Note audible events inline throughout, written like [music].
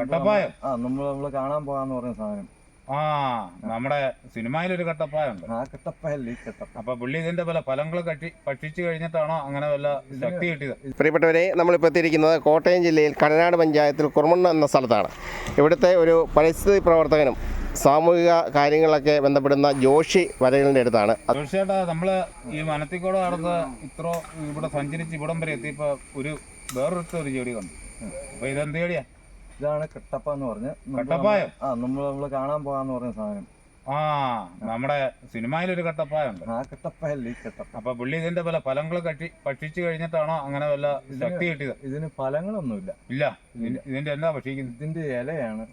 കട്ടപ്പായം. ആ നമ്മൾ നമ്മൾ കാണാൻ പോകാന്ന് പറഞ്ഞ സാധനം. ആ നമ്മുടെ സിനിമയിലൊരു കട്ടപ്പായുണ്ട് ആ കട്ടപ്പയല്ല കട്ടപ്പ അപ്പൊ പുള്ളി ഇതിന്റെ പല ഫലങ്ങൾ കട്ടി ഭക്ഷിച്ചു കഴിഞ്ഞിട്ടാണോ അങ്ങനെ വല്ല ശക്തി കിട്ടിയത്? പ്രിയപ്പെട്ടവരെ നമ്മളിപ്പോൾ എത്തിയിരിക്കുന്നത് കോട്ടയം ജില്ലയിൽ കടനാട് പഞ്ചായത്തിൽ കുറുമണ്ണ എന്ന സ്ഥലത്താണ്. ഇവിടുത്തെ ഒരു പരിസ്ഥിതി പ്രവർത്തകനും സാമൂഹിക കാര്യങ്ങളൊക്കെ ബന്ധപ്പെടുന്ന ജോഷി വരകളിന്റെ അടുത്താണ്. തീർച്ചയായിട്ടും നമ്മൾ ഈ മനത്തിക്കോട് നടന്ന് ഇത്ര ഇവിടെ സഞ്ചരിച്ച് ഇവിടം വരെ എത്തിയപ്പോ ഒരു വേറൊരു ഒരു ചെടി കണ്ടു. അപ്പൊ ഇതെന്ത് ചെടിയാ ഇതാണ് കട്ടപ്പ എന്ന് പറഞ്ഞ് കട്ടപ്പായോ? ആ നമ്മൾ നമ്മൾ കാണാൻ പോകാന്ന് പറഞ്ഞ സാധനം. ആ നമ്മുടെ സിനിമയിലൊരു കട്ടപ്പായുണ്ട്. ആ കട്ടപ്പായല്ലേ ഈ കട്ടപ്പ. അപ്പൊ പുള്ളി ഇതിന്റെ പല ഫലങ്ങൾ കട്ടി ഭക്ഷിച്ചു കഴിഞ്ഞിട്ടാണോ അങ്ങനെ വല്ല ശക്തി കിട്ടിയത്? ഇതിന് ഫലങ്ങളൊന്നുമില്ല. ഇല്ല. ഇതിന്റെ- ഇതിന്റെ എന്താ ഭക്ഷിക്കുന്നത്? ഇതിന്റെ ഇലയാണ്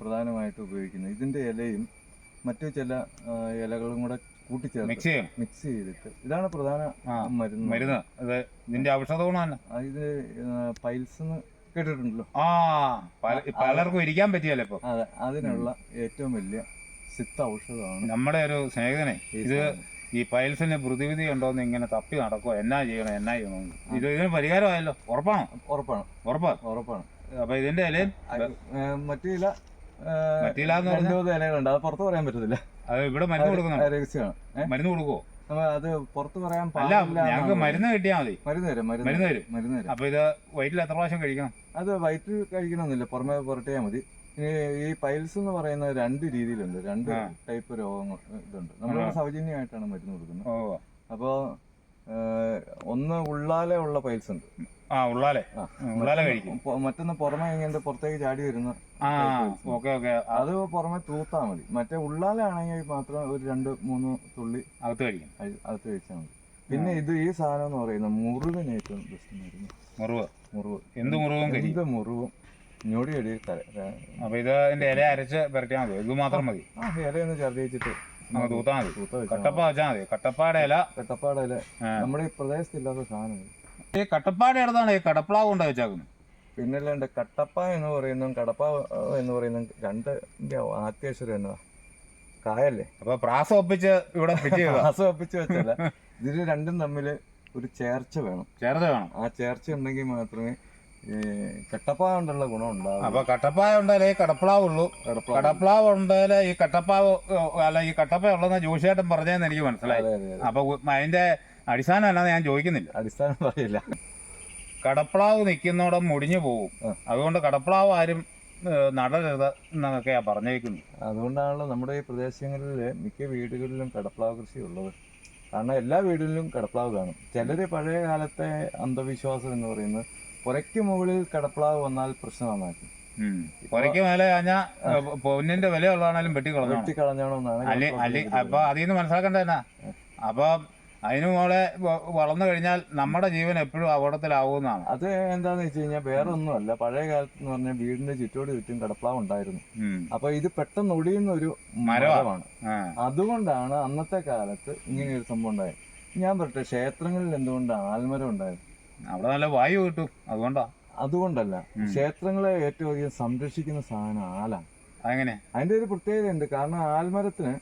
പ്രധാനമായിട്ട് ഉപയോഗിക്കുന്നത്. ഇതിന്റെ ഇലയും മറ്റു ചില ആ, ഇലകളും കൂടെ കൂട്ടിച്ചേർത്ത് മിക്സ് ചെയ്യും മിക്സ് ചെയ്തിട്ട് ഇതാണ് പ്രധാന ആ മരുന്ന്. മരുന്ന്. അത് ഇതിന്റെ ഔഷധ ഗുണം തന്നെ ആ, ഇത് പൈൽസ് എന്ന് കേട്ടിട്ടുണ്ടല്ലോ. ആ പല- പലർക്കും ഇരിക്കാൻ പറ്റിയല്ലോ ഇപ്പൊ? അതെ അതിനുള്ള ഏറ്റവും വലിയ സിത്ത ഔഷധമാണ് നമ്മുടെ ഒരു സ്നേഹിതനെ ഇത്. ഈ പൈൽസിന് പ്രതിവിധി ഉണ്ടോന്ന് ഇങ്ങനെ തപ്പി നടക്കോ എന്നാ ചെയ്യണം എന്നാ ചെയ്യണം ഇത് ഇതിന് പരിഹാരമായല്ലോ. ഉറപ്പാണോ? ഉറപ്പാണ്. ഉറപ്പാണ് ഉറപ്പാണ്. അപ്പൊ ഇതിന്റെ ഇലയിൽ അത്, ഇല മറ്റു പറഞ്ഞാൽ ഇലകളുണ്ട്. അത് പുറത്ത് പറയാൻ പറ്റത്തില്ല. അത് ഇവിടെ മരുന്ന് കൊടുക്കണം അത് രഹസ്യമാണ്. മരുന്ന് കൊടുക്കുവോ? അത് പുറത്ത് പറയാൻ അല്ല ഞങ്ങൾക്ക് മരുന്ന് കിട്ടിയാൽ മതി. മരുന്ന് തരും മരുന്ന് തരും മരുന്ന് തരും. അപ്പൊ ഇത് വയറ്റിൽ എത്ര പ്രാവശ്യം കഴിക്കണം? അത് വയറ്റിൽ കഴിക്കണമെന്നില്ല പുറമെ പുരട്ടിയാൽ മതി. ഈ പൈൽസ് എന്ന് പറയുന്ന രണ്ട് രീതിയിലുണ്ട് രണ്ട് ടൈപ്പ് രോഗങ്ങൾ ഇതുണ്ട്. നമ്മൾ സൗജന്യമായിട്ടാണ് മരുന്ന് കൊടുക്കുന്നത്. അപ്പോൾ ഒന്ന് ഉള്ളാലെ ഉള്ള പൈൽസ് ഉണ്ട്. ആ ഉള്ളാലെ. ഉള്ളാലെ കഴിക്കും. മറ്റൊന്ന് പുറമെ ഇങ്ങനെ പുറത്തേക്ക് ചാടി വരുന്ന ആ. Okay okay. അത് പുറമെ തൂത്താ മതി. മറ്റേ ഉള്ളാലെ ആണെങ്കിൽ മാത്രം ഒരു രണ്ട് മൂന്ന് തുള്ളി അകത്ത് കഴിക്കും. അകത്ത് കഴിച്ചാൽ മതി. പിന്നെ ഇത് ഈ സാധനം എന്ന് പറയുന്നത് മുറിവിന് ഏറ്റവും ബെസ്റ്റ് മരുന്ന് മുറിവ്. മുറിവ്. എന്ത് മുറിവും എന്ത് മുറിവും? ഞൊടിയടി തല അപ്പൊ ഇത് അതിന്റെ ഇല അരച്ച് പുരട്ടിയാൽ മതി. ഇത് മാത്രം മതി. ആ ഇലയൊന്ന് നമുക്ക് തൂത്താൽ മതി. കട്ടപ്പ വെച്ചാൽ മതി. കട്ടപ്പാടെ ഇല. കട്ടപ്പാട ഇല. നമ്മുടെ ഈ പ്രദേശത്തില്ലാത്ത സാധനം. ഈ കട്ടപ്പാട് അടുത്താണ് ഈ കടപ്ലാവ് കൊണ്ട് വെച്ചാക്കുന്നത്. പിന്നെ അല്ലാണ്ട് കട്ടപ്പ എന്ന് പറയുന്നതും കടപ്പ എന്ന് പറയുന്നതും രണ്ട് ആത്യേശ്വരം എന്നതാ. കായല്ലേ? അപ്പൊ പ്രാസം ഒപ്പിച്ച് ഇവിടെ പ്രാസ ഒപ്പിച്ച് വെച്ചല്ല. ഇതിന് രണ്ടും തമ്മിൽ ഒരു ചേർച്ച വേണം. ചേർച്ച വേണം. ആ ചേർച്ച ഉണ്ടെങ്കിൽ മാത്രമേ ഈ കട്ടപ്പ കൊണ്ടുള്ള ഗുണം ഉണ്ടാവും അപ്പൊ കട്ടപ്പായ ഉണ്ടായാലേ ഈ കടപ്ലാവ് ഉള്ളൂ. കടപ്പളാവ് കടപ്ലാവ് ഉണ്ടായാലേ ഈ കട്ടപ്പാവ് അല്ല ഈ കട്ടപ്പ ഉള്ളതെന്ന് ജോഷിയായിട്ടും പറഞ്ഞതെന്ന് എനിക്ക് മനസ്സിലായി. അപ്പൊ അതിന്റെ അടിസ്ഥാനം അല്ലാതെ ഞാൻ ചോദിക്കുന്നില്ല. അടിസ്ഥാനം പറയില്ല. കടപ്പ്ളാവ് നിൽക്കുന്നോടം മുടിഞ്ഞു പോകും അതുകൊണ്ട് കടപ്പ്ളാവ് ആരും നടരുത് എന്നൊക്കെയാ പറഞ്ഞേക്കുന്നു. അതുകൊണ്ടാണല്ലോ നമ്മുടെ ഈ പ്രദേശങ്ങളിൽ മിക്ക വീടുകളിലും കടപ്പ്ളാവ് കൃഷി ഉള്ളത് കാരണം എല്ലാ വീടുകളിലും കടപ്പ്ളാവ് കാണും. ചിലര് പഴയ കാലത്തെ അന്ധവിശ്വാസം എന്ന് പറയുന്നത് പുരയ്ക്ക് മുകളിൽ കടപ്പ്ളാവ് വന്നാൽ പ്രശ്നമാണ് ഉം. പുരയ്ക്ക് മേലെ കഴിഞ്ഞാൽ പൊന്നിന്റെ വില ഉള്ളതാണേലും വെട്ടി കളഞ്ഞു വെട്ടിക്കളഞ്ഞോണമെന്നാണ് അല്ലെ അല്ലെ അപ്പൊ അതിൽ നിന്ന് മനസ്സിലാക്കേണ്ട എന്നാ അപ്പൊ അതിന് മോളെ വളർന്നു കഴിഞ്ഞാൽ നമ്മുടെ ജീവൻ എപ്പോഴും അപകടത്തിലാവുന്നതാണ് അത് എന്താന്ന് വെച്ച് കഴിഞ്ഞാൽ വേറെ ഒന്നുമല്ല പഴയ കാലത്ത് എന്ന് പറഞ്ഞാൽ വീടിന്റെ ചുറ്റോട് ചുറ്റും കടപ്ലാവ് ഉണ്ടായിരുന്നു. അപ്പൊ ഇത് പെട്ടെന്ന് ഒടിയുന്ന ഒരു മരമാ. മരമാണ് അതുകൊണ്ടാണ് അന്നത്തെ കാലത്ത് ഇങ്ങനെ ഒരു സംഭവം ഉണ്ടായത്. ഞാൻ പറട്ടെ ക്ഷേത്രങ്ങളിൽ എന്തുകൊണ്ടാണ് ആൽമരം ഉണ്ടായത്? അവിടെ നല്ല വായു കിട്ടും. അതുകൊണ്ടാ. അതുകൊണ്ടല്ല. ക്ഷേത്രങ്ങളെ ഏറ്റവും അധികം സംരക്ഷിക്കുന്ന സാധനം ആലാണ് അങ്ങനെ അതിന്റെ ഒരു പ്രത്യേകത ഉണ്ട് കാരണം ആൽമരത്തിന്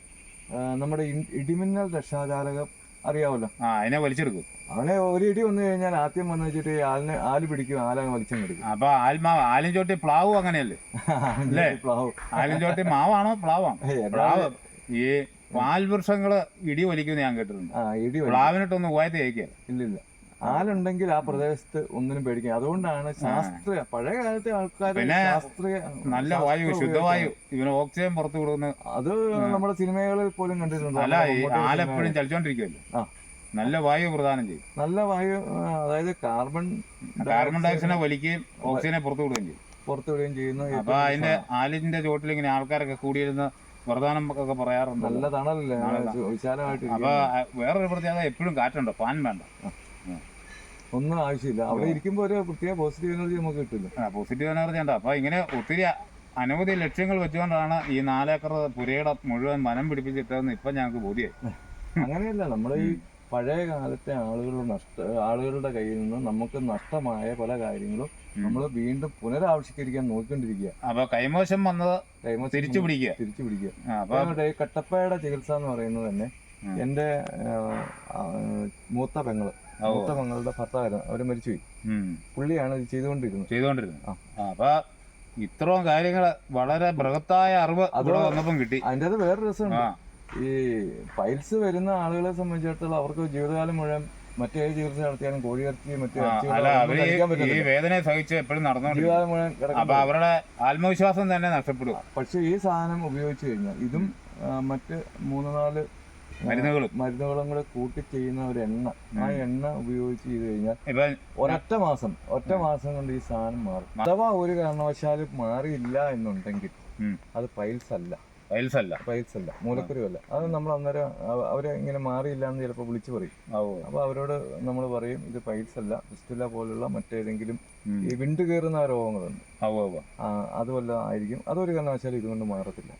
നമ്മുടെ ഇടിമിന്നൽ രക്ഷാചാലകം അറിയാവല്ലോ ആ അതിനെ വലിച്ചെടുക്കും. അവനെ ഒരു ഇടി വന്നു കഴിഞ്ഞാൽ ആദ്യം വന്നു വെച്ചിട്ട് ആലിനെ ആൽ പിടിക്കും ആലങ്ങ് വലിച്ചെടുക്കും അപ്പൊ ആൽമാവ് ആലും ചോട്ടി പ്ലാവ് അങ്ങനെയല്ലേ? [laughs] അല്ലേ? പ്ലാവ് ആലും ചോട്ടി മാവാണോ പ്ലാവാണോ? പ്ലാവ് ഈ പാൽവൃക്ഷങ്ങൾ ഇടി വലിക്കുന്ന ഞാൻ കേട്ടിട്ടുണ്ട്. പ്ലാവിനിട്ടൊന്നും ഉയർത്തി തേക്കുക ഇല്ലില്ല. ആലുണ്ടെങ്കിൽ ആ പ്രദേശത്ത് ഒന്നിനും പേടിക്കും അതുകൊണ്ടാണ് ശാസ്ത്രീയ പഴയ കാലത്തെ ആൾക്കാർ പിന്നെ ശാസ്ത്രീയ നല്ല വായു ശുദ്ധവായു. ഇവന് ഓക്സിജൻ പുറത്തു കൊടുക്കുന്ന അത് നമ്മുടെ സിനിമകളിൽ പോലും കണ്ടിട്ടുണ്ട്. അല്ല ആലെപ്പോഴും ചലിച്ചോണ്ടിരിക്കുമല്ലോ. നല്ല വായു പ്രദാനം ചെയ്യും. നല്ല വായു അതായത് കാർബൺ കാർബൺ ഡയോക്സൈഡിനെ വലിക്കുകയും ഓക്സിജനെ പുറത്തു വിടുകയും ചെയ്യും. പുറത്തു വിടുകയും ചെയ്യുന്നു. അപ്പൊ അതിന്റെ ആലിന്റെ ചോട്ടിൽ ഇങ്ങനെ ആൾക്കാരൊക്കെ കൂടിയിരുന്ന് പ്രധാനം ഒക്കെ പറയാറുണ്ട്. നല്ല തണലല്ലേ? വിശാലമായിട്ട് അപ്പൊ വേറൊരു പ്രത്യേകത എപ്പോഴും കാറ്റുണ്ടോ? ഫാൻ വേണ്ട. ഒന്നും ആവശ്യമില്ല. അവിടെ ഇരിക്കുമ്പോ ഒരു പ്രത്യേക പോസിറ്റീവ് എനർജി നമുക്ക് കിട്ടില്ല. ആ പോസിറ്റീവ് എനർജി ഉണ്ട്. അപ്പൊ ഇങ്ങനെ ഒത്തിരി അനവധി ലക്ഷ്യങ്ങൾ വെച്ചുകൊണ്ടാണ് ഈ നാലേക്കർ പുരയുടെ മുഴുവൻ മനം പിടിപ്പിച്ചിട്ടതെന്ന് ഇപ്പൊ ഞങ്ങൾക്ക് ബോധ്യായി. അങ്ങനെയല്ല നമ്മൾ ഈ പഴയ കാലത്തെ ആളുകളുടെ നഷ്ട ആളുകളുടെ കയ്യിൽ നിന്ന് നമുക്ക് നഷ്ടമായ പല കാര്യങ്ങളും നമ്മൾ വീണ്ടും പുനരാവിഷ്കരിക്കാൻ നോക്കിക്കൊണ്ടിരിക്കുക. അപ്പൊ കൈമോശം വന്നത് കൈമോശം തിരിച്ചു പിടിക്കുക തിരിച്ചു പിടിക്കുക കട്ടപ്പയുടെ ചികിത്സ എന്ന് പറയുന്നത് തന്നെ. എന്റെ മൂത്ത പെങ്ങൾ മൂത്ത പെങ്ങളുടെ ഭർത്താവായിരുന്നു അവർ മരിച്ചുപോയി പോയി. പുള്ളിയാണ് ഇത് ചെയ്തുകൊണ്ടിരുന്നത്. ചെയ്തുകൊണ്ടിരുന്നു ആ. ആ, അപ്പൊ ഇത്രയും കാര്യങ്ങൾ വളരെ ബൃഹത്തായ അറിവ് അവിടെ വന്നപ്പം കിട്ടി. അതിന്റെ അത് വേറെ രസമുണ്ട്. ഈ പൈൽസ് വരുന്ന ആളുകളെ സംബന്ധിച്ചിടത്തോളം അവർക്ക് ജീവിതകാലം മുഴുവൻ മറ്റേ ചികിത്സ നടത്തിയാലും കോഴിയിറച്ചി മറ്റു മറ്റേ ഈ വേദനയെ സഹിച്ച് എപ്പോഴും നടന്നുകൊണ്ടിരിക്കും. മുഴുവൻ അപ്പൊ അവരുടെ ആത്മവിശ്വാസം തന്നെ നഷ്ടപ്പെടും. പക്ഷെ ഈ സാധനം ഉപയോഗിച്ച് കഴിഞ്ഞാൽ ഇതും മറ്റ് മൂന്ന് നാല് മരുന്നുകളും. മരുന്നുകളും കൂടെ കൂട്ടി ചെയ്യുന്ന ഒരു എണ്ണ. ആ എണ്ണ ഉപയോഗിച്ച് ചെയ്ത് കഴിഞ്ഞാൽ ഇപ്പൊ ഒരൊറ്റ മാസം ഒറ്റ മാസം കൊണ്ട് ഈ സാധനം മാറും. അഥവാ ഒരു കാരണവശാലും മാറിയില്ല എന്നുണ്ടെങ്കിൽ അത് പൈൽസ് അല്ല. പൈൽസ് അല്ല. പൈൽസ് അല്ല. മൂലക്കുരുവല്ല അത് നമ്മൾ അന്നേരം അവരെ ഇങ്ങനെ മാറിയില്ല എന്ന് ചിലപ്പോൾ വിളിച്ചു പറയും. അപ്പൊ അവരോട് നമ്മൾ പറയും ഇത് പൈൽസ് അല്ല ഫിസ്റ്റുല പോലുള്ള മറ്റേതെങ്കിലും ഈ വിണ്ട് കയറുന്ന രോഗങ്ങളുണ്ട്. അതുപോലെ ആയിരിക്കും. അതൊരു കാരണവശാലും ഇതുകൊണ്ട് മാറത്തില്ല.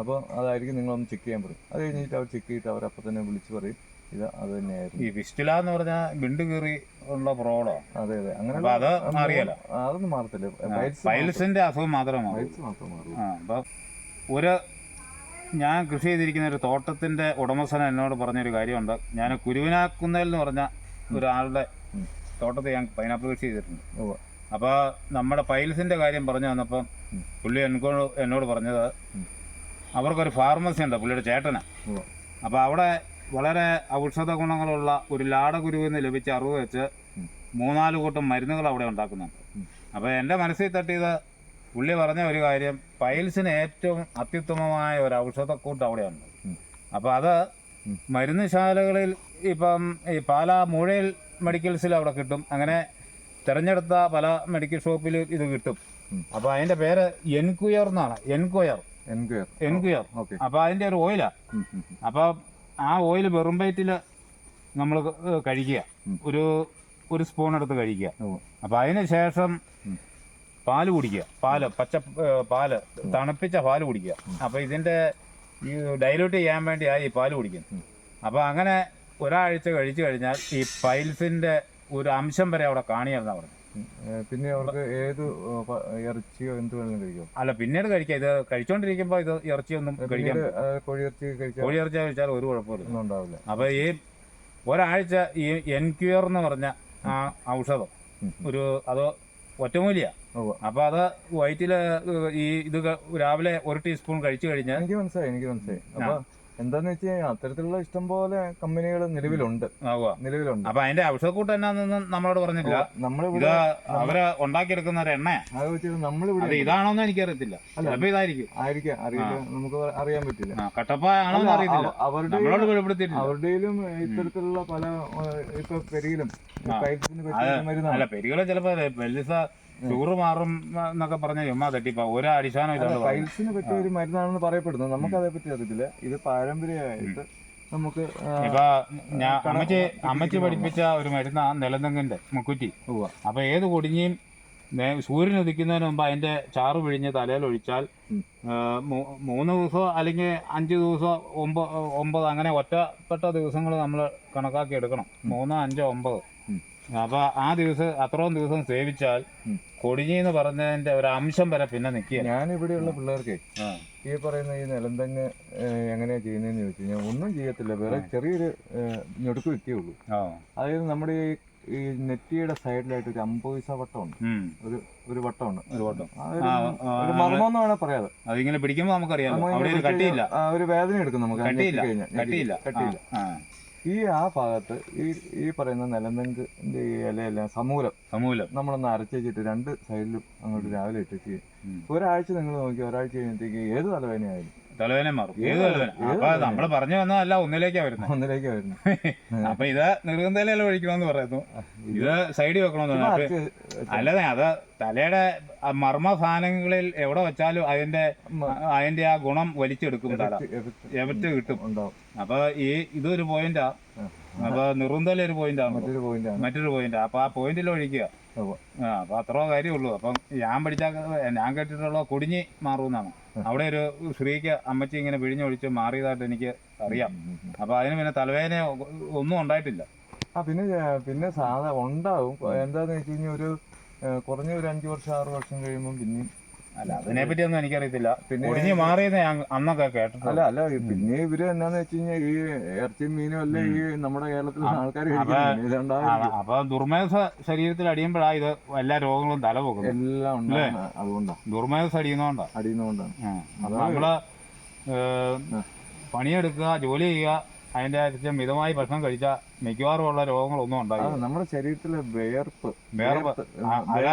അപ്പോൾ അതായിരിക്കും നിങ്ങളൊന്ന് ചെക്ക് ചെയ്യാൻ പറയും. അത് കഴിഞ്ഞിട്ട് അവർ ചെക്ക് ചെയ്തിട്ട് അവരപ്പോൾ തന്നെ വിളിച്ചു പറയും ഇത് അത് തന്നെയായിരുന്നു. ഈ വിസ്റ്റില എന്ന് പറഞ്ഞാൽ വിണ്ട് കീറി ഉള്ള പ്രോഡോ അതെ അതെ. അങ്ങനെ അത് അതൊന്നും മാറത്തില്ല. പൈൽസ് പൈൽസിന്റെ അസുഖം മാത്രമേ പൈൽസ് മാത്രം മാറും. അപ്പോൾ അപ്പൊ ഒരു ഞാൻ കൃഷി ചെയ്തിരിക്കുന്ന ഒരു തോട്ടത്തിന്റെ ഉടമസ്ഥൻ എന്നോട് പറഞ്ഞൊരു കാര്യമുണ്ട്. ഞാൻ കുരുവിനാക്കുന്നേൽ എന്ന് പറഞ്ഞ ഒരാളുടെ. തോട്ടത്തിൽ ഞാൻ പൈനാപ്പിൾ കൃഷി ചെയ്തിട്ടുണ്ട്. അപ്പൊ അപ്പോൾ നമ്മുടെ പൈൽസിന്റെ കാര്യം പറഞ്ഞു വന്നപ്പം. പുള്ളി എന്നോട് എന്നോട് പറഞ്ഞത്. അവർക്കൊരു ഫാർമസി ഉണ്ട് പുള്ളിയുടെ ചേട്ടന്. അപ്പോൾ അവിടെ വളരെ ഔഷധ ഗുണങ്ങളുള്ള ഒരു ലാടകുരുവിൽ നിന്ന് ലഭിച്ച അറിവ് വെച്ച് മൂന്നാൽ കൂട്ടം മരുന്നുകൾ അവിടെ ഉണ്ടാക്കുന്നുണ്ട്. അപ്പോൾ എന്റെ മനസ്സിൽ തട്ടിയത് പുള്ളി പറഞ്ഞ ഒരു കാര്യം പൈൽസിന് ഏറ്റവും അത്യുത്തമമായ ഒരു ഔഷധക്കൂട്ട് അവിടെയുണ്ട്. അപ്പോൾ അത്. മരുന്നുശാലകളിൽ ഇപ്പം ഈ പാലാ മുഴയിൽ മെഡിക്കൽസിൽ അവിടെ കിട്ടും അങ്ങനെ തിരഞ്ഞെടുത്ത പല മെഡിക്കൽ ഷോപ്പിൽ ഇത് കിട്ടും. അപ്പോൾ അതിന്റെ പേര് എൻക്വയർ എന്നാണ് എൻകുയർ എൻക്വയർ. അപ്പോൾ അതിന്റെ ഒരു ഓയിലാണ് അപ്പോൾ ആ ഓയിൽ വെറും വയറ്റിൽ നമ്മൾ കഴിക്കുക. ഒരു ഒരു സ്പൂൺ എടുത്ത് കഴിക്കുക. അപ്പൊ അപ്പോൾ അതിന് ശേഷം. പാൽ കുടിക്കുക. പാൽ പച്ച പാൽ തണുപ്പിച്ച പാൽ കുടിക്കുക. അപ്പോൾ ഇതിന്റെ ഈ ഡൈലൂട്ട് ചെയ്യാൻ വേണ്ടിയാണ് ഈ പാൽ കുടിക്കുന്നത്. അപ്പൊ അപ്പോൾ അങ്ങനെ ഒരാഴ്ച കഴിച്ചു കഴിഞ്ഞാൽ ഈ പൈൽസിന്റെ ഒരു അംശം വരെ അവിടെ കാണിയെന്നാണ് പറഞ്ഞു പിന്നെ അവർക്ക് ഏത് ഇറച്ചിയോ എന്ത് വേണമെങ്കിലും കഴിക്കാം. അല്ല പിന്നീട് കഴിക്കാം. ഇത് കഴിച്ചോണ്ടിരിക്കുമ്പോ ഇത് ഇറച്ചിയൊന്നും കഴിക്കാൻ കോഴിയിറച്ചി കോഴിയിറച്ചി കോഴി ഇറച്ചി കഴിച്ചാൽ ഒരു കുഴപ്പമില്ല ഒന്നും ഉണ്ടാവില്ല. അപ്പൊ ഈ ഒരാഴ്ച ഈ എൻക്യൂർ എന്ന് പറഞ്ഞ ആ ഔഷധം ഒരു അത് ഒറ്റമൂലിയാ. അപ്പൊ അത് വയറ്റിൽ ഈ ഇത് രാവിലെ ഒരു ടീസ്പൂൺ കഴിച്ചു കഴിഞ്ഞാൽ എനിക്ക് മനസ്സിലായി എനിക്ക് മനസ്സിലായി. എന്താന്ന് വെച്ച് കഴിഞ്ഞാൽ അത്തരത്തിലുള്ള ഇഷ്ടം പോലെ കമ്പനികൾ നിലവിലുണ്ട്. നിലവിലുണ്ട്. അപ്പൊ അതിന്റെ ഔഷധക്കൂട്ട് എന്നാന്നൊന്നും നമ്മളോട് പറഞ്ഞില്ല നമ്മളിവിടെ അവർ ഉണ്ടാക്കിയെടുക്കുന്ന ഒരു എണ്ണ അത് വെച്ചിട്ട് അത് നമ്മളിവിടെ ഇതാണോന്ന് എനിക്കറിയത്തില്ല. അറിയത്തില്ല ഇതായിരിക്കും. ആയിരിക്കാം അറിയില്ല. നമുക്ക് അറിയാൻ പറ്റില്ല. കട്ടപ്പ ആണോന്ന് അറിയത്തില്ല. അവരുടെ അവരുടെയിലും ഇത്തരത്തിലുള്ള പല ഇപ്പൊ പെരിയിലും പെരുകളെ ചിലപ്പോ ഷുഗർ മാറും എന്നൊക്കെ പറഞ്ഞ ചുമ്മാ തെറ്റിപ്പോ ഒരു അടിസ്ഥാനം. പൈൽസിന് പറ്റിയ ഒരു മരുന്നാണെന്ന് പറയപ്പെടുന്നു. നമുക്ക് അതേ പറ്റി അറിയത്തില്ല. ഇത് പാരമ്പര്യമായിട്ട് നമുക്ക് ആ, ഇപ്പൊ ഞാൻ അമ്മച്ചി അമ്മച്ചി പഠിപ്പിച്ച ഒരു മരുന്ന നിലന്തെങ്ങിന്റെ മുക്കുറ്റി. അപ്പൊ ഏത് കൊടിഞ്ഞിയും സൂര്യൻ ഉദിക്കുന്നതിന് മുമ്പ് അതിന്റെ ചാറ് പിഴിഞ്ഞ് തലയിൽ ഒഴിച്ചാൽ മൂന്ന് ദിവസോ അല്ലെങ്കിൽ അഞ്ച് ദിവസോ ഒമ്പത് ഒമ്പത് അങ്ങനെ ഒറ്റപ്പെട്ട ദിവസങ്ങൾ നമ്മൾ കണക്കാക്കി എടുക്കണം മൂന്ന് അഞ്ച് ഒമ്പത്. അപ്പൊ ആ ദിവസം അത്രയും ദിവസം സേവിച്ചാൽ. കൊടിഞ്ഞി എന്ന് പറഞ്ഞതിന്റെ ഒരു അംശം വരെ പിന്നെ നിൽക്കുക ഞാൻ ഇവിടെയുള്ള പിള്ളേർക്ക് ഈ പറയുന്ന ഈ നിലന്തങ്ങ് എങ്ങനെയാ ചെയ്യുന്നതെന്ന് ചോദിച്ചു കഴിഞ്ഞാൽ ഒന്നും ചെയ്യത്തില്ല. വേറെ ചെറിയൊരു ഞൊടുക്ക് വെക്കേ ഉള്ളൂ. അതായത് നമ്മുടെ ഈ ഈ നെറ്റിയുടെ സൈഡിലായിട്ട് ഒരു അമ്പത് പൈസ വട്ടമുണ്ട്. ഒരു ഒരു വട്ടമുണ്ട്. ഒരു വട്ടം. ഒരു- ആ, ആ, ഒരു മർമ്മം വേണേൽ പറയാതെ അതിങ്ങനെ പിടിക്കുമ്പോൾ നമുക്കറിയാം ഒരു വേദന എടുക്കും നമുക്ക്. കട്ടിയില്ല. കഴിഞ്ഞാൽ. കട്ടിയില്ല. കട്ടിയില്ല. ഈ ആ ഭാഗത്ത് ഈ ഈ പറയുന്ന നിലനെങ്കിന്റെ ഈ ഇലയെല്ലാം സമൂലം. സമൂലം. നമ്മളൊന്ന് അരച്ചിട്ട് രണ്ട് സൈഡിലും അങ്ങോട്ട് രാവിലെ ഇട്ടിട്ട് ഒരാഴ്ച നിങ്ങൾ നോക്കി ഒരാഴ്ച കഴിഞ്ഞിട്ടേക്ക് ഏത് തലവേദനയായാലും. തലവേദന മാറും. ഏത് തലവേദന? അപ്പൊ നമ്മൾ നമ്മൾ പറഞ്ഞു വന്നതല്ല ഒന്നിലേക്കാ വരുന്നത് ഒന്നിലേക്കാ വരുന്നു. [laughs] അപ്പൊ ഇത് നെറുകന്തലയിൽ ഒഴിക്കണമെന്ന് പറയുന്നു. ഇത് സൈഡിൽ വെക്കണമെന്ന് അല്ലതെ അത് തലയുടെ മർമ്മ സാധനങ്ങളിൽ എവിടെ വെച്ചാലും അതിന്റെ അതിന്റെ ആ ഗുണം വലിച്ചെടുക്കും തല. എവറ്റ് കിട്ടും. അപ്പൊ ഈ ഇതൊരു പോയിന്റാ. അപ്പൊ നെറുന്തല ഒരു പോയിന്റാണ് മറ്റൊരു പോയിന്റ് മറ്റൊരു പോയിന്റ്. അപ്പൊ ആ പോയിന്റിൽ ഒഴിക്കുക. അപ്പൊ അത്രോ കാര്യമുള്ളൂ അപ്പം ഞാൻ പഠിച്ച ഞാൻ കേട്ടിട്ടുള്ള കുടിഞ്ഞി മാറുമെന്നാണ്. അവിടെ ഒരു സ്ത്രീക്ക് അമ്മച്ചി ഇങ്ങനെ പിഴിഞ്ഞൊഴിച്ച് മാറിയതായിട്ട് എനിക്ക് അറിയാം. അപ്പൊ അതിന് പിന്നെ തലവേദന ഒന്നും ഉണ്ടായിട്ടില്ല. ആ പിന്നെ പിന്നെ സാധാ ഉണ്ടാവും. എന്താന്ന് വെച്ച് കഴിഞ്ഞാൽ ഒരു കുറഞ്ഞ ഒരു അഞ്ചു വർഷം ആറ് വർഷം കഴിയുമ്പോൾ പിന്നെയും അല്ല അതിനെ പറ്റി ഒന്നും എനിക്കറിയത്തില്ല. പിന്നെ ഒടിഞ്ഞു മാറിയെന്ന് ഞാൻ അന്നൊക്കെ കേട്ടിട്ടുണ്ട് അല്ല അല്ല പിന്നെ ഇവർ എന്നാന്ന് വെച്ച് കഴിഞ്ഞാൽ ഈ ഇറച്ചിയും മീനും അല്ല ഈ നമ്മുടെ കേരളത്തിലെ ആൾക്കാർ അപ്പൊ- ദുർമേധ ശരീരത്തിൽ അടിയുമ്പോഴാ ഇത് എല്ലാ രോഗങ്ങളും തല പോകുന്നത്. എല്ലാം അതുകൊണ്ടാണ് അതുകൊണ്ടാ. ദുർമേധ അടിയുന്നോണ്ടാ അടിയുന്നോണ്ടാണ്. അപ്പൊ നമ്മൾ പണിയെടുക്കുക ജോലി ചെയ്യുക അതിന്റെ അരിച്ച് മിതമായി ഭക്ഷണം കഴിച്ചാൽ മിക്കവാറും ഉള്ള രോഗങ്ങളൊന്നും ഉണ്ടാകില്ല നമ്മുടെ ശരീരത്തിലെ വേർപ്പ് വേർപ്പ്.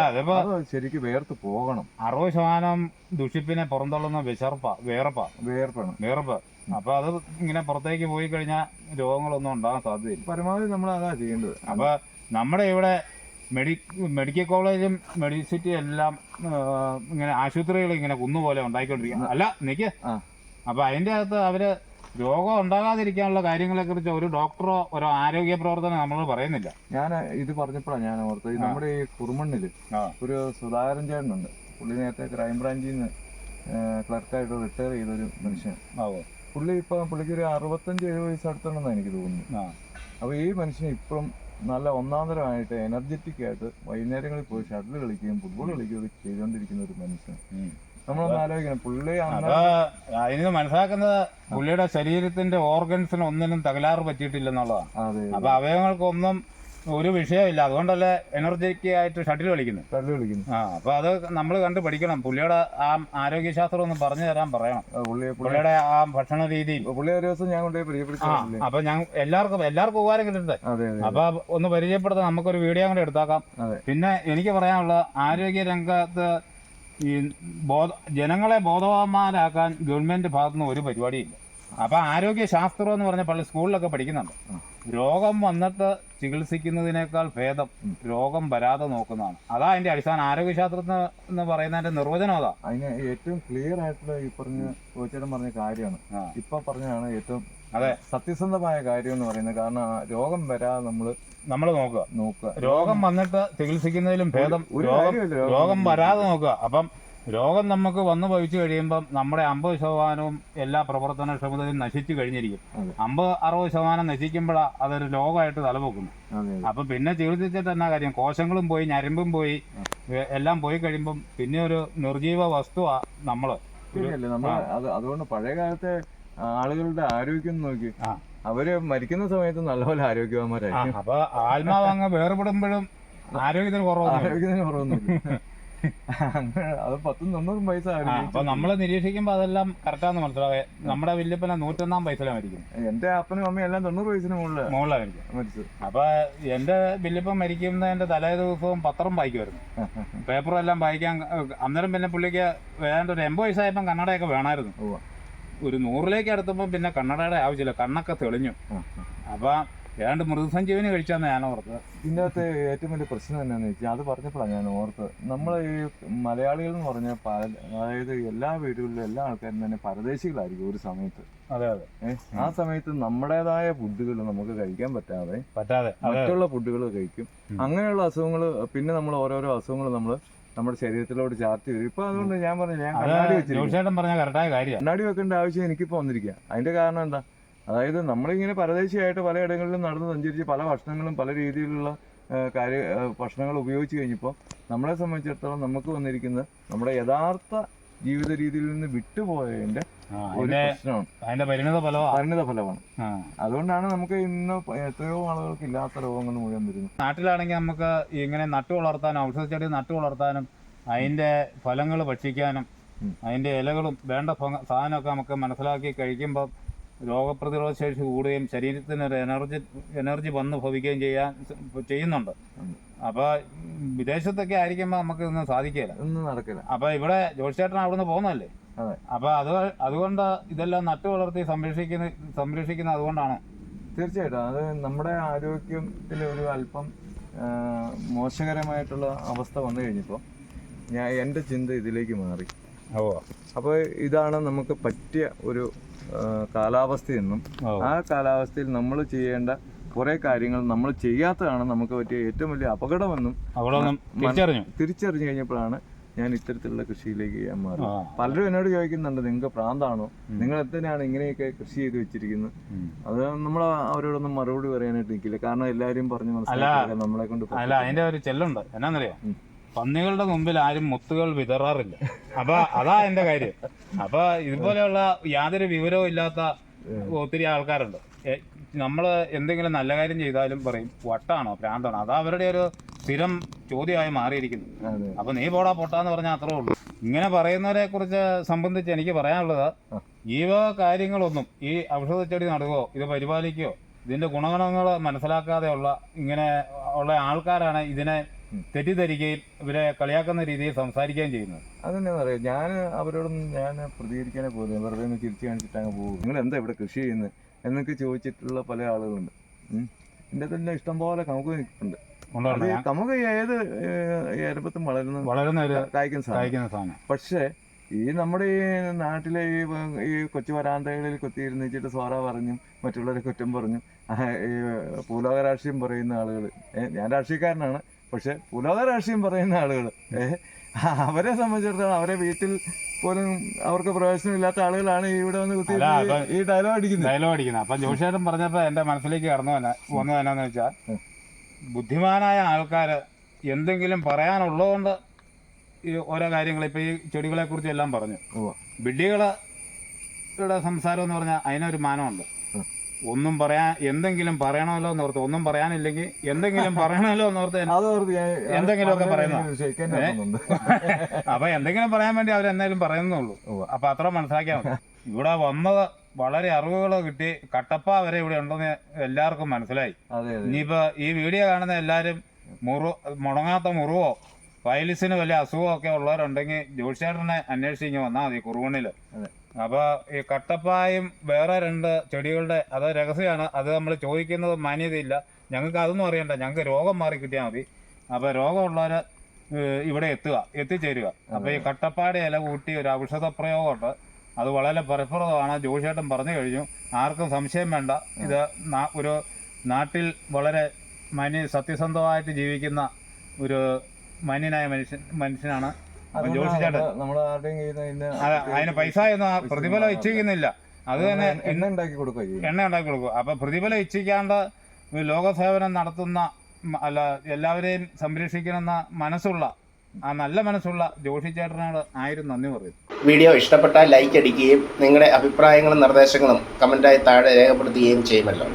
അതിപ്പോ ശരിക്കും വേർത്ത് പോകണം. അറുപത് ശതമാനം ദുഷിപ്പിനെ പുറന്തള്ളുന്ന വിശർപ്പ വേർപ്പ. വേർപ്പാണ്. വേർപ്പ്. അപ്പൊ അത് ഇങ്ങനെ പുറത്തേക്ക് പോയി കഴിഞ്ഞാൽ രോഗങ്ങളൊന്നും ഉണ്ടാകാൻ സാധ്യതയില്ല. പരമാവധി നമ്മൾ അതാ ചെയ്യേണ്ടത്. അപ്പൊ നമ്മുടെ ഇവിടെ മെഡി മെഡിക്കൽ കോളേജും മെഡിസിറ്റി എല്ലാം ഇങ്ങനെ ആശുപത്രികൾ ഇങ്ങനെ കുന്നുപോലെ ഉണ്ടായിക്കൊണ്ടിരിക്കുക അല്ല നിക്ക്. അപ്പൊ അതിന്റെ അകത്ത് അവർ രോഗം ഉണ്ടാകാതിരിക്കാനുള്ള കാര്യങ്ങളെ കുറിച്ച് ഒരു ഡോക്ടറോ ഒരു ആരോഗ്യ പ്രവർത്തനം നമ്മൾ പറയുന്നില്ല. ഞാൻ ഇത് പറഞ്ഞപ്പോഴാണ് ഞാൻ ഓർത്തത്. നമ്മുടെ ഈ കുറുമണ്ണിൽ ആ. ഒരു സുധാകരൻ ചേട്ടനുണ്ട്. പുള്ളി നേരത്തെ ക്രൈംബ്രാഞ്ചിൽ നിന്ന് ക്ലർക്കായിട്ട് റിട്ടയർ ചെയ്തൊരു മനുഷ്യൻ. ആവോ പുള്ളി ഇപ്പൊ പുള്ളിക്ക് ഒരു അറുപത്തഞ്ച് എഴുപത് വയസ്സ് അടുത്തുണ്ടെന്നാണ് എനിക്ക് തോന്നുന്നു. അപ്പൊ ഈ മനുഷ്യൻ ഇപ്പം നല്ല ഒന്നാന്തരമായിട്ട് എനർജറ്റിക് ആയിട്ട് വൈകുന്നേരങ്ങളിൽ പോയി ഷട്ടിൽ കളിക്കുകയും ഫുട്ബോൾ കളിക്കുകയും ഒക്കെ ചെയ്തുകൊണ്ടിരിക്കുന്ന ഒരു മനുഷ്യൻ. നമ്മളൊന്ന് ആലോചിക്കണം. പുള്ളി അന്ന് അപ്പൊ അതിന് മനസ്സിലാക്കുന്നത് പുള്ളിയുടെ ശരീരത്തിന്റെ ഓർഗൻസിന് ഒന്നിനും തകരാറ് പറ്റിയിട്ടില്ലെന്നുള്ളതാണ്. അതെ അപ്പൊ അവയവങ്ങൾക്കൊന്നും ഒരു വിഷയമില്ല. അതുകൊണ്ടല്ലേ എനർജറ്റിക് ആയിട്ട് ഷട്ടിൽ കളിക്കുന്നത്. ഷട്ടിൽ കളിക്കുന്നു. ആ അപ്പൊ അത് നമ്മൾ കണ്ട് പഠിക്കണം. പുള്ളിയുടെ ആ ആരോഗ്യശാസ്ത്രം ഒന്ന് പറഞ്ഞു തരാൻ പറയണം. പുള്ളിയുടെ ആ ഭക്ഷണ രീതിയിൽ. പുള്ളി ഒരു ദിവസം ഞാൻ കൊണ്ടുപോയി അപ്പൊ ഞാൻ എല്ലാവർക്കും എല്ലാവർക്കും ഉപകാരം കിട്ടട്ടെ. അപ്പൊ ഒന്ന് പരിചയപ്പെടുത്താൻ നമുക്കൊരു വീഡിയോ കൂടെ എടുത്താക്കാം. പിന്നെ എനിക്ക് പറയാനുള്ള ആരോഗ്യ രംഗത്ത് ഈ ബോധ ജനങ്ങളെ ബോധവാന്മാരാക്കാൻ ഗവൺമെന്റ് ഭാഗത്തുനിന്ന് ഒരു പരിപാടിയില്ല. അപ്പൊ ആരോഗ്യ ശാസ്ത്രം എന്ന് പറഞ്ഞ പള്ളി സ്കൂളിലൊക്കെ പഠിക്കുന്നുണ്ട്. രോഗം വന്നിട്ട് ചികിത്സിക്കുന്നതിനേക്കാൾ ഭേദം രോഗം വരാതെ നോക്കുന്നതാണ്. അതാ അതിന്റെ അടിസ്ഥാന. ആരോഗ്യശാസ്ത്രത്തിന് എന്ന് പറയുന്നതിന്റെ നിർവചനം അതാ. അതിന് ഏറ്റവും ക്ലിയർ ആയിട്ടുള്ള ഈ പറഞ്ഞ പറഞ്ഞ കാര്യമാണ്. ഇപ്പൊ പറഞ്ഞതാണ് ഏറ്റവും അതെ. സത്യസന്ധമായ കാര്യം എന്ന് പറയുന്നത് കാരണം രോഗം വരാതെ നമ്മൾ നമ്മൾ നോക്കുക. നോക്കുക. രോഗം വന്നിട്ട് ചികിത്സിക്കുന്നതിലും ഭേദം രോഗം രോഗം വരാതെ നോക്കുക. അപ്പം രോഗം നമുക്ക് വന്നു ഭവിച്ചു കഴിയുമ്പം നമ്മുടെ അമ്പത് ശതമാനവും എല്ലാ പ്രവർത്തനക്ഷമതയും നശിച്ചു കഴിഞ്ഞിരിക്കും. അമ്പത് അറുപത് ശതമാനം നശിക്കുമ്പോഴാണ് അതൊരു രോഗമായിട്ട് തലപൊക്കുന്നു. അപ്പൊ പിന്നെ ചികിത്സിച്ചിട്ട് എന്നാ കാര്യം? കോശങ്ങളും പോയി ഞരമ്പും പോയി എല്ലാം പോയി കഴിയുമ്പം പിന്നെ ഒരു നിർജീവ വസ്തുവാ നമ്മൾ. അതുകൊണ്ട് പഴയ കാലത്തെ ആളുകളുടെ ആരോഗ്യം നോക്കി. അവർ മരിക്കുന്ന സമയത്ത് നല്ലപോലെ ആരോഗ്യവാന്മാരായിരുന്നു ആരോഗ്യവാന്മാരായിരിക്കും അപ്പൊ ആത്മാവ് അങ്ങ് വേർപെടുമ്പോഴും ആരോഗ്യത്തിന് കുറവൊന്നും ആരോഗ്യത്തിന് കുറവൊന്നും അത് പത്തും തൊണ്ണൂറും പൈസ അപ്പൊ നമ്മൾ നിരീക്ഷിക്കുമ്പോ അതെല്ലാം കറക്റ്റാന്ന് മനസ്സിലാവേ നമ്മുടെ വല്യപ്പന നൂറ്റൊന്നാം പൈസയിലാണ് മരിക്കും എന്റെ അപ്പനും അമ്മയും എല്ലാം തൊണ്ണൂറ് വയസ്സിന് മുകളിലാണ് മരിച്ചത്. അപ്പൊ എന്റെ വല്യപ്പൻ മരിക്കുന്നതിന്റെ തലേ ദിവസവും പത്രം വായിക്കുമായിരുന്നു [laughs] പേപ്പറും എല്ലാം വായിക്കാൻ അന്നേരം പിന്നെ പുള്ളിക്ക് വേണ്ട ഒരു എൺപത് വയസ്സായപ്പം കന്നഡയൊക്കെ വേണമായിരുന്നു. ഒരു നൂറിലേക്ക് അടുത്തപ്പോൾ പിന്നെ കണ്ണടയുടെ ആവശ്യമില്ല. കണ്ണൊക്കെ തെളിഞ്ഞു. അപ്പം ഏതാണ്ട് മൃദുസഞ്ജീവനി കഴിച്ചാന്ന് ഞാൻ ഓർത്തത്. ഇന്നത്തെ ഏറ്റവും വലിയ പ്രശ്നം എന്താണെന്ന് വെച്ചാൽ അത് പറഞ്ഞപ്പോഴാണ് ഞാൻ ഓർത്തത്. നമ്മൾ ഈ മലയാളികൾ എന്ന് പറഞ്ഞാൽ അതായത് എല്ലാ വീടുകളിലും എല്ലാ ആൾക്കാരും തന്നെ പരദേശികളായിരിക്കും ഒരു സമയത്ത്. അതെ അതെ. ആ സമയത്ത് നമ്മുടേതായ ഫുഡുകൾ നമുക്ക് കഴിക്കാൻ പറ്റാതെ പറ്റാതെ മറ്റുള്ള ഫുഡുകൾ കഴിക്കും. അങ്ങനെയുള്ള അസുഖങ്ങൾ പിന്നെ നമ്മൾ ഓരോരോ അസുഖങ്ങൾ നമ്മൾ നമ്മുടെ ശരീരത്തിലോട് ചാർത്തി വരും. ഇപ്പൊ അതുകൊണ്ട് ഞാൻ പറഞ്ഞു ഞാൻ കണ്ണാടി വെച്ചിരിക്കും പറഞ്ഞ കറക്റ്റായ കാര്യം കണ്ണാടി വെക്കേണ്ട ആവശ്യം എനിക്കിപ്പോ വന്നിരിക്കുക അതിന്റെ കാരണം എന്താ? അതായത് നമ്മളിങ്ങനെ പരദേശിയായിട്ട് പലയിടങ്ങളിലും നടന്ന് സഞ്ചരിച്ച് പല ഭക്ഷണങ്ങളും പല രീതിയിലുള്ള കാര്യ ഭക്ഷണങ്ങൾ ഉപയോഗിച്ച് കഴിഞ്ഞപ്പോൾ നമ്മളെ സംബന്ധിച്ചിടത്തോളം നമുക്ക് വന്നിരിക്കുന്നത് നമ്മുടെ യഥാർത്ഥ ജീവിത രീതിയിൽ നിന്ന് വിട്ടുപോയതിന്റെ ആ, ഒരു അതിന്റെ പ്രശ്നമാണ് അതിന്റെ പരിണിത പരിണിത ഫലമാണ്. ആ. അതുകൊണ്ടാണ് നമുക്ക് ഇന്ന് എത്രയോ ആളുകൾക്ക് ഇല്ലാത്ത രോഗങ്ങൾ മുഴുവൻ വരുന്നത്. നാട്ടിലാണെങ്കിൽ നമുക്ക് ഇങ്ങനെ നട്ടു വളർത്താനും ഔഷധ ചെടി നട്ടു വളർത്താനും അതിന്റെ ഫലങ്ങൾ ഭക്ഷിക്കാനും ഉം. അതിന്റെ ഇലകളും വേണ്ട സാധനമൊക്കെ നമുക്ക് മനസ്സിലാക്കി കഴിക്കുമ്പോൾ രോഗപ്രതിരോധ ശേഷി കൂടുകയും ശരീരത്തിന് ഒരു എനർജി എനർജി വന്ന് ഭവിക്കുകയും ചെയ്യാൻ സ- ചെയ്യുന്നുണ്ട്. അപ്പോൾ വിദേശത്തൊക്കെ ആയിരിക്കുമ്പോൾ നമുക്ക് ഇതൊന്നും സാധിക്കില്ല ഇന്ന് നടക്കില്ല. അപ്പോൾ ഇവിടെ ജോഷിച്ചേട്ടൻ അവിടുന്ന് പോകുന്നതല്ലേ? അതെ. അപ്പോൾ അത് അതുകൊണ്ട് ഇതെല്ലാം നട്ടു വളർത്തി സംരക്ഷിക്കുന്ന സംരക്ഷിക്കുന്ന അതുകൊണ്ടാണ്. തീർച്ചയായിട്ടും. അത് നമ്മുടെ ആരോഗ്യത്തിൽ ഒരു അല്പം മോശകരമായിട്ടുള്ള അവസ്ഥ വന്നു കഴിഞ്ഞപ്പോൾ ഞാൻ എന്റെ ചിന്ത ഇതിലേക്ക് മാറി. ഓ. അപ്പോൾ ഇതാണ് നമുക്ക് പറ്റിയ ഒരു കാലാവസ്ഥയെന്നും ആ കാലാവസ്ഥയിൽ നമ്മൾ ചെയ്യേണ്ട കുറെ കാര്യങ്ങൾ നമ്മൾ ചെയ്യാത്തതാണ് നമുക്ക് പറ്റിയ ഏറ്റവും വലിയ അപകടമെന്നും തിരിച്ചറിഞ്ഞു. തിരിച്ചറിഞ്ഞു കഴിഞ്ഞപ്പോഴാണ് ഞാൻ ഇത്തരത്തിലുള്ള കൃഷിയിലേക്ക് ഞാൻ മാറി. പലരും എന്നോട് ചോദിക്കുന്നുണ്ട് നിങ്ങൾക്ക് പ്രാന്താണോ? നിങ്ങൾ എത്തനെയാണ് ഇങ്ങനെയൊക്കെ കൃഷി ചെയ്ത് വെച്ചിരിക്കുന്നത്. അത് നമ്മൾ അവരോടൊന്നും മറുപടി പറയാനായിട്ട് നിൽക്കില്ല. കാരണം എല്ലാവരും പറഞ്ഞു മനസ്സിലാക്കാൻ നമ്മളെ കൊണ്ട് അല്ല അതിന്റെ ഒരു ചെല്ലുണ്ട്. എന്നാന്നറിയാം? പന്നികളുടെ മുമ്പിൽ ആരും മുത്തുകൾ വിതറാറില്ല. അപ്പൊ അതാ എന്റെ കാര്യം. അപ്പൊ ഇതുപോലെയുള്ള യാതൊരു വിവരവും ഇല്ലാത്ത ഒത്തിരി ആൾക്കാരുണ്ട്. നമ്മൾ എന്തെങ്കിലും നല്ല കാര്യം ചെയ്താലും പറയും വട്ടാണോ? പ്രാന്താണോ അതാ അവരുടെ ഒരു സ്ഥിരം ചോദ്യമായി മാറിയിരിക്കുന്നു. അപ്പൊ നീ പോടാ പൊട്ടാന്ന് പറഞ്ഞാൽ അത്രേ ഉള്ളൂ. ഇങ്ങനെ പറയുന്നവരെ കുറിച്ച് സംബന്ധിച്ച് എനിക്ക് പറയാനുള്ളത്. ഈ വക കാര്യങ്ങളൊന്നും ഈ ഔഷധ ചെടി നടുകയോ ഇത് പരിപാലിക്കുകയോ ഇതിന്റെ ഗുണഗണങ്ങൾ മനസ്സിലാക്കാതെയുള്ള ഇങ്ങനെ ഉള്ള ആൾക്കാരാണ് ഇതിനെ. തെറ്റിദ്ധരിക്കുകയും ഇവരെ കളിയാക്കുന്ന രീതിയിൽ സംസാരിക്കുകയും ചെയ്യുന്നത്. അതെന്നെ പറയാം. ഞാൻ അവരോടൊന്നും ഞാൻ പ്രതികരിക്കാനേ പോകുന്നത് വെറുതെ ഒന്ന് ചിരിച്ചു കാണിച്ചിട്ട് അങ്ങ് പോകും. നിങ്ങൾ എന്താ ഇവിടെ കൃഷി ചെയ്യുന്നത്? എന്നൊക്കെ ചോദിച്ചിട്ടുള്ള പല ആളുകളുണ്ട്. എന്റെ എന്റെ തന്നെ ഇഷ്ടംപോലെ കമുക്ക് നിൽക്കുന്നുണ്ട് അത് കൊണ്ടുവരണം ഏത് ഏരപ്പത്തും വളരുന്ന വളരുന്ന കായ്ക്കുന്ന സാധനം. പക്ഷേ ഈ നമ്മുടെ ഈ നാട്ടിലെ ഈ കൊച്ചു വരാന്തകളിൽ കൊത്തിയിരുന്നിച്ചിട്ട് സോറ പറഞ്ഞും മറ്റുള്ളവരെ കുറ്റം പറഞ്ഞും ഈ പൂലോക രാഷ്ട്രീയം പറയുന്ന ആളുകൾ ഞാൻ രാഷ്ട്രീയക്കാരനാണ് പക്ഷെ പുലോക രാഷ്ട്രീയം പറയുന്ന ആളുകൾ അവരെ സംബന്ധിച്ചിടത്തോളം അവരെ വീട്ടിൽ പോലും അവർക്ക് പ്രവേശനമില്ലാത്ത ആളുകളാണ് ഇവിടെ വന്ന് കുത്തി ഈ ഡയലോഗ് അടിക്കുന്നത് ഡയലോഗ് അടിക്കുന്നത് അപ്പൊ ജോഷിയേട്ടൻ പറഞ്ഞപ്പോ എന്റെ മനസ്സിലേക്ക് കടന്നു വന്ന വന്നത് എന്നാന്ന് വെച്ചാൽ ബുദ്ധിമാനായ ആൾക്കാര് എന്തെങ്കിലും പറയാനുള്ളതുകൊണ്ട് ഈ ഓരോ കാര്യങ്ങൾ ഇപ്പൊ ഈ ചെടികളെ കുറിച്ച് എല്ലാം പറഞ്ഞു. വിഡ്ഢികളുടെ സംസാരം എന്ന് പറഞ്ഞാൽ അതിനൊരു മാനമുണ്ട്. ഒന്നും പറയാ എന്തെങ്കിലും പറയണമല്ലോ എന്നോർത്ത് ഒന്നും പറയാനില്ലെങ്കിൽ എന്തെങ്കിലും പറയണമല്ലോ എന്നോർത്ത് എന്നെ- ഓർത്ത് പറയുന്നതാ. ക്ഷയിക്കാൻ തോന്നുന്നുണ്ട്. അപ്പൊ എന്തെങ്കിലും പറയാൻ വേണ്ടി അവരെന്തായാലും പറയുന്നുള്ളൂ. അപ്പൊ അത്ര മനസ്സിലാക്കിയാൽ മതി. ഇവിടെ വന്നത് വളരെ അറിവുകൾ കിട്ടി. കട്ടപ്പ വരെ ഇവിടെ ഉണ്ടെന്ന് എല്ലാവർക്കും മനസ്സിലായി. ഇനിയിപ്പോ ഈ വീഡിയോ കാണുന്ന എല്ലാരും മുറു മുടങ്ങാത്ത മുറിവോ വയലിസിന് വലിയ അസുഖമോ ഒക്കെ ഉള്ളവരുണ്ടെങ്കിൽ ജോഷിയേട്ടനെ അന്വേഷിച്ച് വന്നാൽ മതി കുറുവണ്ണിൽ അപ്പൊ ഈ കട്ടപ്പായും വേറെ രണ്ട് ചെടികളുടെ അത് രഹസ്യമാണ്. അത് നമ്മൾ ചോദിക്കുന്നത് മാന്യതയില്ല. ഞങ്ങൾക്ക് അതൊന്നും അറിയണ്ട. ഞങ്ങൾക്ക് രോഗം മാറി കിട്ടിയാൽ മതി. അപ്പൊ രോഗമുള്ളവര് ഇവിടെ എത്തുക എത്തിച്ചേരുക. അപ്പൊ ഈ കട്ടപ്പാടെ ഇല കൂട്ടി ഒരു ഔഷധ പ്രയോഗമുണ്ട്. അത് വളരെ ഫലപ്രദമാണ്. ജോഷിയേട്ടൻ പറഞ്ഞു കഴിഞ്ഞു. ആർക്കും സംശയം വേണ്ട. ഇത് ഒരു നാട്ടിൽ വളരെ മനി സത്യസന്ധമായിട്ട് ജീവിക്കുന്ന ഒരു മാന്യനായ മനുഷ്യൻ മനുഷ്യനാണ്. നമ്മൾ ആരുടെയും കയ്യിൽ നിന്ന് അതിന് പൈസ ഒന്നും ആ പ്രതിഫലം ഇച്ഛിക്കുന്നില്ല. അത് തന്നെ എണ്ണ ഉണ്ടാക്കി കൊടുക്കുക എണ്ണ ഉണ്ടാക്കി കൊടുക്കും അപ്പൊ പ്രതിഫലം ഇച്ഛിക്കാണ്ട് ലോകസേവനം നടത്തുന്ന അല്ല എല്ലാവരെയും സംരക്ഷിക്കണമെന്ന മനസ്സുള്ള ആ നല്ല മനസ്സുള്ള ജോഷി ചേട്ടനോട് ആയിരം നന്ദി പറയും വീഡിയോ ഇഷ്ടപ്പെട്ടാൽ ലൈക്ക് അടിക്കുകയും നിങ്ങളുടെ അഭിപ്രായങ്ങളും നിർദ്ദേശങ്ങളും കമന്റായി താഴെ രേഖപ്പെടുത്തുകയും ചെയ്യുമല്ലോ.